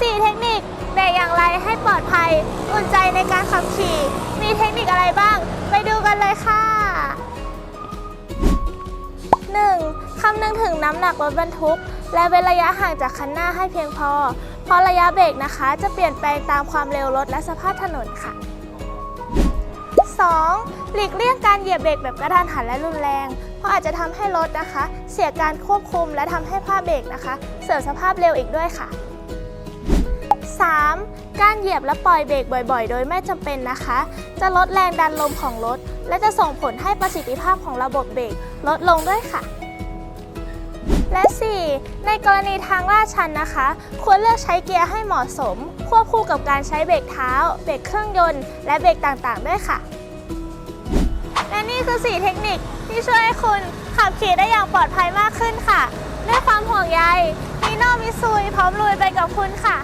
4 เทคนิคเบรกอย่างไรให้ปลอดภัย อุ่นใจในการขับขี่ มีเทคนิคอะไรบ้าง ไปดูกันเลยค่ะ 1. คำนึงถึงน้ำหนักรถบรรทุก และเว้นระยะห่างจากคันหน้าให้เพียงพอ เพราะระยะเบรกนะคะ จะเปลี่ยนแปลงตามความเร็วรถและสภาพถนนค่ะ 2. หลีกเลี่ยงการเหยียบเบรกแบบกระทันหันและรุนแรง เพราะอาจจะทำให้รถนะคะ เสียการควบคุมและทำให้ผ้าเบรกนะคะ เสื่อมสภาพเร็วอีกด้วยค่ะ 3. การเหยียบและปล่อยเบรกบ่อยๆ โดยไม่จำเป็นนะคะ จะลดแรงดันลมของรถ และจะส่งผลให้ประสิทธิภาพของระบบเบรกลดลงด้วยค่ะ และ 4. ในกรณีทางลาดชันนะคะ ควรเลือกใช้เกียร์ให้เหมาะสม ควบคู่กับการใช้เบรกเท้า เบรกเครื่องยนต์ และเบรกต่างๆ ด้วยค่ะ และนี่คือ 4 เทคนิคที่ช่วยให้คุณขับขี่ได้อย่างปลอดภัยมากขึ้นค่ะ ด้วยความห่วงใยนีโนมิซุยพร้อมลุยไปกับคุณค่ะ